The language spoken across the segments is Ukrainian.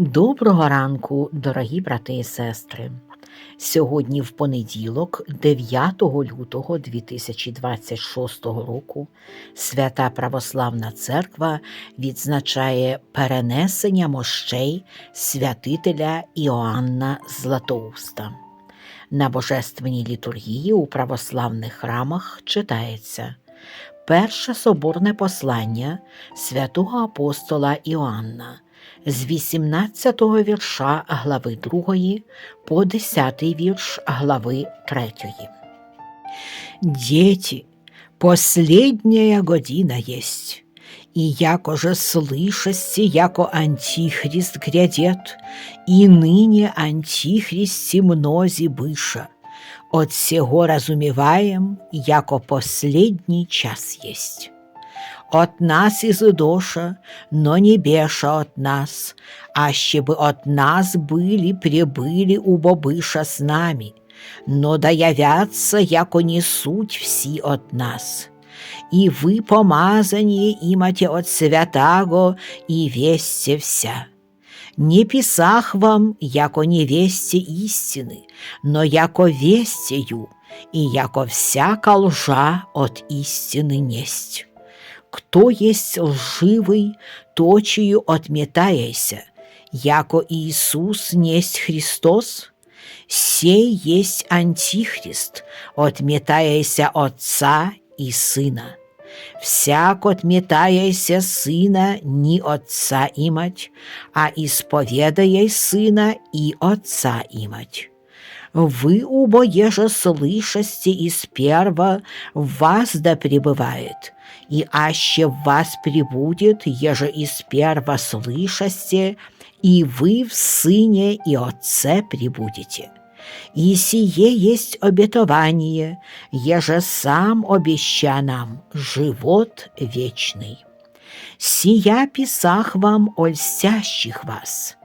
Доброго ранку, дорогі брати і сестри. Сьогодні, в понеділок, 9 лютого 2026 року, Свята Православна Церква відзначає перенесення мощей святителя Іоанна Златоуста. На божественній літургії у православних храмах читається Перше соборне послання святого апостола Іоанна з 18 вірша глави 2 по 10 вірш глави 3. Дети, последняя година есть, и якоже слышасти, яко антихрист грядет, и ныне антихристи мнози быша. От сего разумеваем, яко последний час есть. От нас изыдоша, но не беша от нас, аще бы от нас были, прибыли убобыша с нами, но да явятся, яко не суть всі от нас. И вы помазание имате от святаго, и весте вся. Не писах вам, яко не весте истины, но яко вестею, и яко всяка лжа от истины несть. Кто есть лживый, точию отметаяся, яко Иисус несть Христос? Сей есть Антихрист, отметаяся Отца и Сына. Всяк отметаяся Сына не Отца имать, а исповедая Сына и Отца имать. Вы убое же слышасте из первого, в вас да пребывает, и аще в вас прибудет, еже из первого слышасте, и вы в Сыне и Отце прибудете. И сие есть обетование, еже сам обеща нам живот вечный. Сия писах вам о льстящих вас,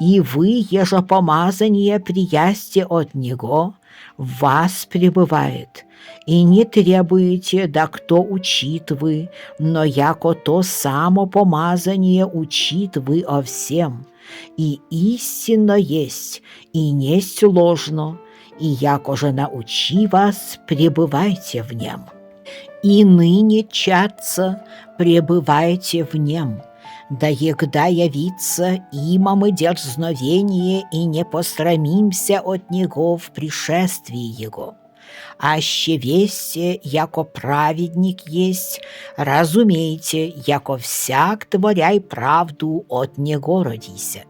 и вы, еже помазание приясте от Него, в вас пребывает, и не требуете, да кто учит вы, но яко то само помазание учит вы о всем, и истинно есть, и несть ложно, и яко же научи вас, пребывайте в нем. И ныне, чадца, пребывайте в нем, да егда явится имам и дерзновение, и не пострамимся от него в пришествии его. Аще весте, яко праведник есть, разумейте, яко всяк творяй правду от него родися.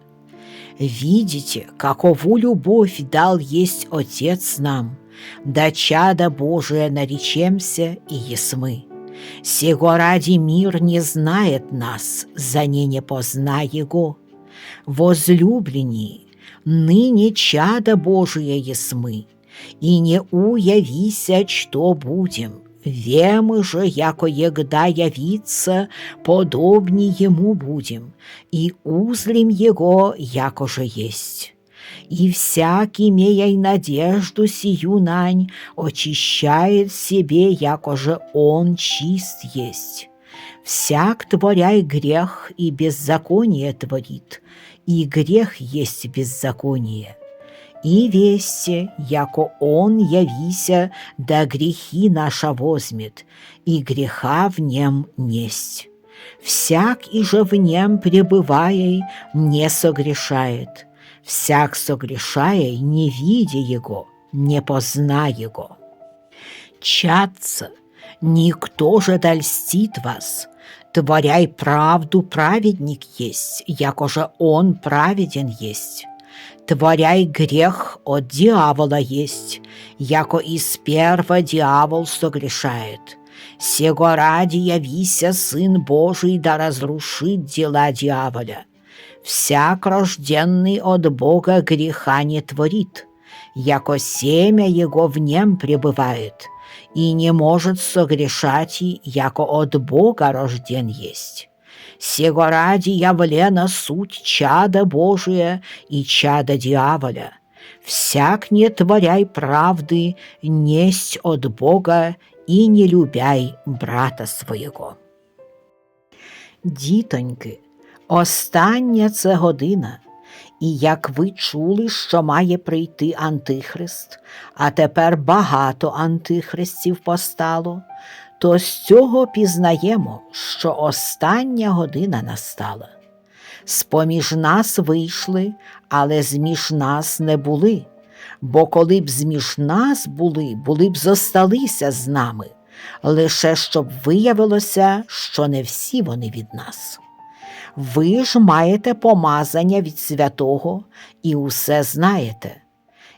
Видите, какову любовь дал есть Отец нам, да чада Божия наречемся и есмы. Сего ради мир не знает нас, за не не позна Его. Возлюблені, ныне чада Божие есмы, и не уявися, что будем. Вемы же, яко егда явится, подобни ему будем, и узлим его, яко же есть. И всяк, имея надежду сию нань, очищает себе, яко же он чист есть. Всяк творяй грех и беззаконие творит, и грех есть беззаконие и весте, яко Он явися, да грехи наша возьмет, и греха в нем несть. Всяк и же в нем пребывая не согрешает, всяк согрешая, не видя его, не позна его. Чадца, никто же дольстит вас, творяй правду праведник есть, яко же он праведен есть творяй грех от дьявола есть, яко из первого дьявол согрешает. Сего ради явися Сын Божий да разрушит дела дьяволя. Всяк рожденный от Бога греха не творит, яко семя его в нем пребывает, и не может согрешать, яко от Бога рожден есть. Сего ради явлена суть чада Божия и чада дьяволя. Всяк не творяй правды, несть от Бога и не любяй брата своего. Дітоньки, остання це година, І як ви чули, що має прийти Антихрист, а тепер багато антихристів постало, то з цього пізнаємо, що остання година настала. З-поміж нас вийшли, але зміж нас не були, бо коли б зміж нас були, були б зосталися з нами, лише щоб виявилося, що не всі вони від нас. Ви ж маєте помазання від святого і усе знаєте.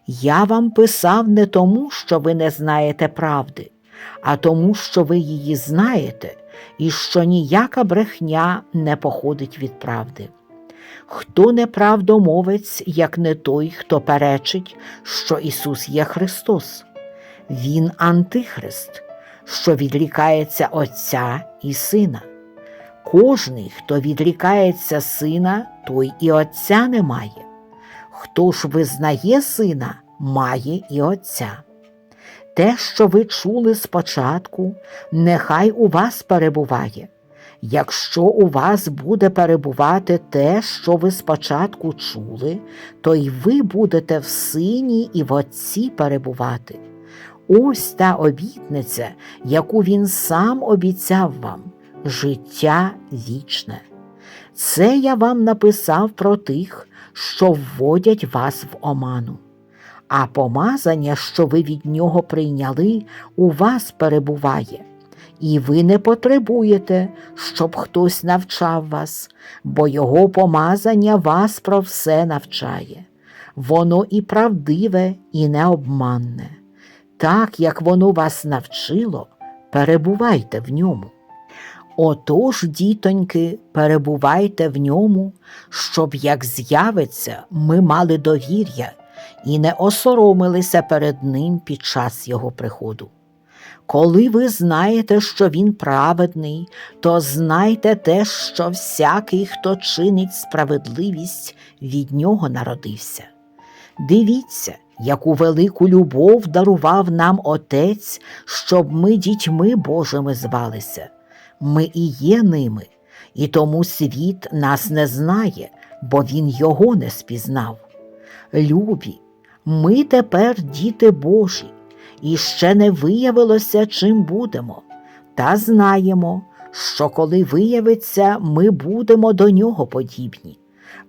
Я вам писав не тому, що ви не знаєте правди, а тому, що ви її знаєте, і що ніяка брехня не походить від правди. Хто неправдомовець, як не той, хто перечить, що Ісус є Христос? Він Антихрист, що відрікається Отця і Сина. Кожний, хто відрікається сина, той і Отця не має. Хто ж визнає сина, має і Отця. Те, що ви чули спочатку, нехай у вас перебуває. Якщо у вас буде перебувати те, що ви спочатку чули, то й ви будете в сині і в Отці перебувати. Ось та обітниця, яку він сам обіцяв вам життя вічне. Це я вам написав про тих, що вводять вас в оману. А помазання, що ви від нього прийняли, у вас перебуває, і ви не потребуєте, щоб хтось навчав вас, бо його помазання вас про все навчає. Воно і правдиве, і необманне. Так як воно вас навчило, перебувайте в ньому. Отож, дітоньки, перебувайте в ньому, щоб, як з'явиться, ми мали довір'я і не осоромилися перед Ним під час Його приходу. Коли ви знаєте, що Він праведний, то знайте те, що всякий, хто чинить справедливість, від нього народився. Дивіться, яку велику любов дарував нам Отець, щоб ми дітьми Божими звалися ми і є ними, і тому світ нас не знає, бо він його не спізнав. Любі, ми тепер діти Божі, і ще не виявилося, чим будемо, та знаємо, що коли виявиться, ми будемо до нього подібні,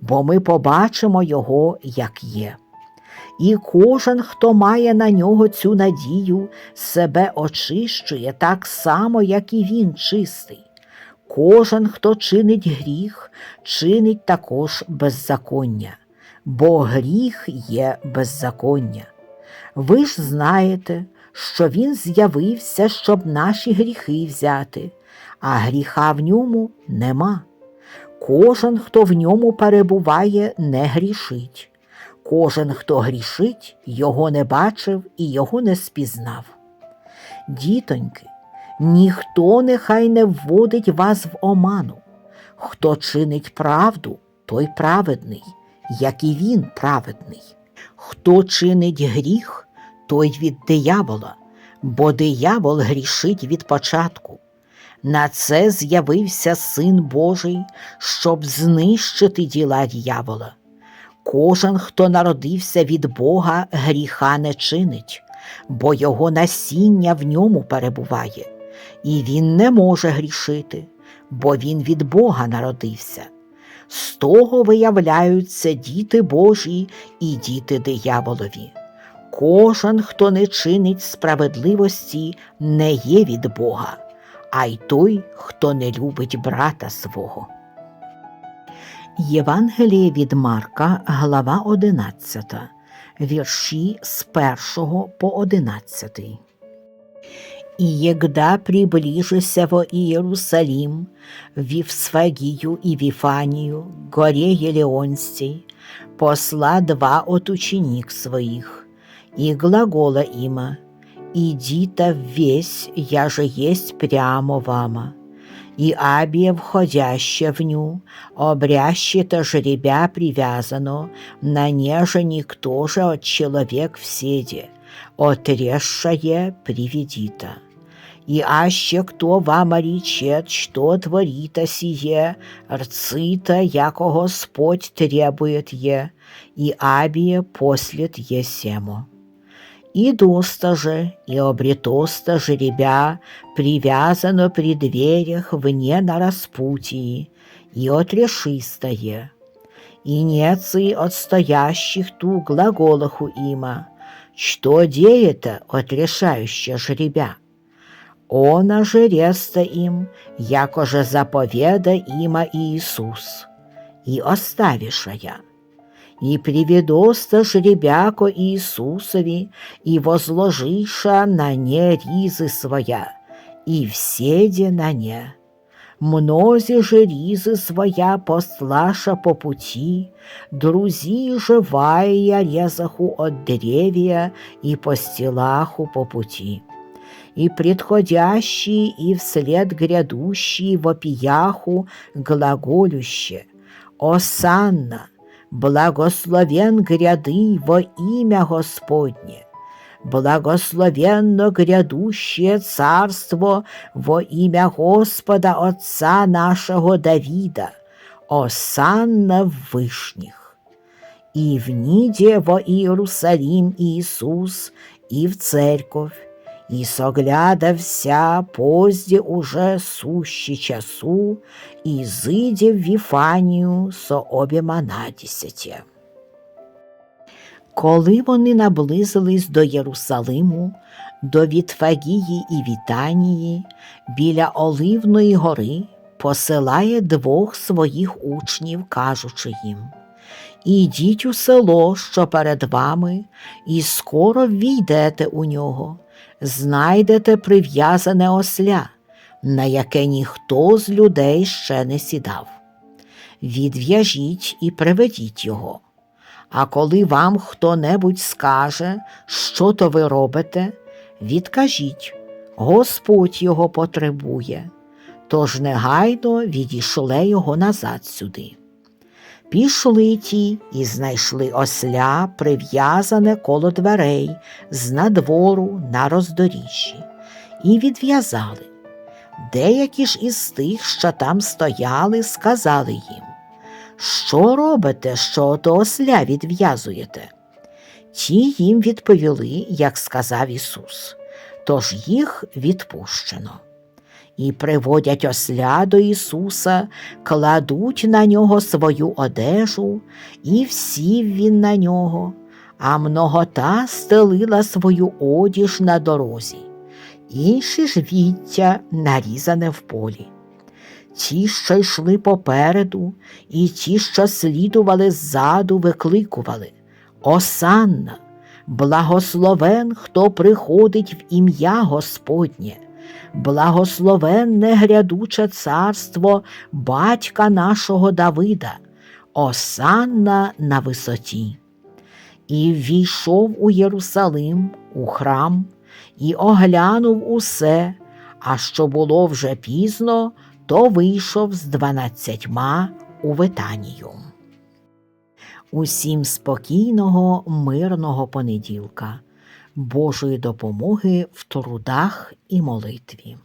бо ми побачимо його, як є. І кожен, хто має на нього цю надію, себе очищує так само, як і він чистий. Кожен, хто чинить гріх, чинить також беззаконня, бо гріх є беззаконня. Ви ж знаєте, що він з'явився, щоб наші гріхи взяти, а гріха в ньому нема. Кожен, хто в ньому перебуває, не грішить. Кожен, хто грішить, його не бачив і його не спізнав. Дітоньки, ніхто нехай не вводить вас в оману. Хто чинить правду, той праведний, як і він праведний. Хто чинить гріх, той від диявола, бо диявол грішить від початку. На це з'явився Син Божий, щоб знищити діла дьявола. Кожен, хто народився від Бога, гріха не чинить, бо його насіння в ньому перебуває, і він не може грішити, бо він від Бога народився. З того виявляються діти Божі і діти дияволові. Кожен, хто не чинить справедливості, не є від Бога, а й той, хто не любить брата свого. Євангеліє від Марка, глава 11, вірші з 1 по 11. И егда приближися во Иерусалим, Вифсфагию и Вифанию, горе Елеонстей, посла два от ученик своих, и глагола има, «Идите весь, я же есть прямо вама» и абия входяще в ню, обряще-то жребя привязано, на неже никто же от человек в седе, отрезшее приведита. И аще кто вам речет, что творита сие, рцита, яко Господь требует е, и абие послет есемо. И доста же, и обретоста жеребя привязано при дверях вне на распутии, и отрешистое. И нецы отстоящих ту глаголаху има, что деето отрешающее жеребя. Она же реста им, яко же заповеда има Иисус, и оставишая. И приведоста жребяко Иисусови, и возложиша на не ризы своя, и вседе на не. Мнози же ризы своя послаша по пути, друзи живая резаху от деревья и постилаху по пути и предходящие, и вслед грядущие вопияху глаголюще. Осанна, благословен гряды во имя Господне, благословенно грядущее царство во имя Господа Отца нашего Давида, Осанна вышних. И в ниде во Иерусалим Иисус, и в церковь, и соглядався позде уже сущі часу, і зиде в Віфанію со обіма надісяті. Коли вони наблизились до Єрусалиму, до Вітфагії і Вітанії, біля Оливної гори, посилає двох своїх учнів, кажучи їм Ідіть у село, що перед вами, і скоро війдете у нього знайдете прив'язане осля, на яке ніхто з людей ще не сідав. Відв'яжіть і приведіть його. А коли вам хто небудь скаже, що то ви робите, відкажіть, Господь його потребує, тож негайно відійшле його назад сюди. Пішли ті і знайшли осля, прив'язане коло дверей з надвору на роздоріжжі, і відв'язали. Деякі ж із тих, що там стояли, сказали їм, що робите, що то осля відв'язуєте? Ті їм відповіли, як сказав Ісус, тож їх відпущено і приводять осля до Ісуса, кладуть на нього свою одежу, і всів він на нього, а многота стелила свою одіж на дорозі, інші ж віття нарізане в полі. Ті, що йшли попереду, і ті, що слідували ззаду, викликували. Осанна, благословен, хто приходить в ім'я Господнє благословенне грядуче царство батька нашого Давида, осанна на висоті. І ввійшов у Єрусалим, у храм, і оглянув усе, а що було вже пізно, то вийшов з дванадцятьма у Витанію. Усім спокійного, мирного понеділка. Божої допомоги в трудах і молитві.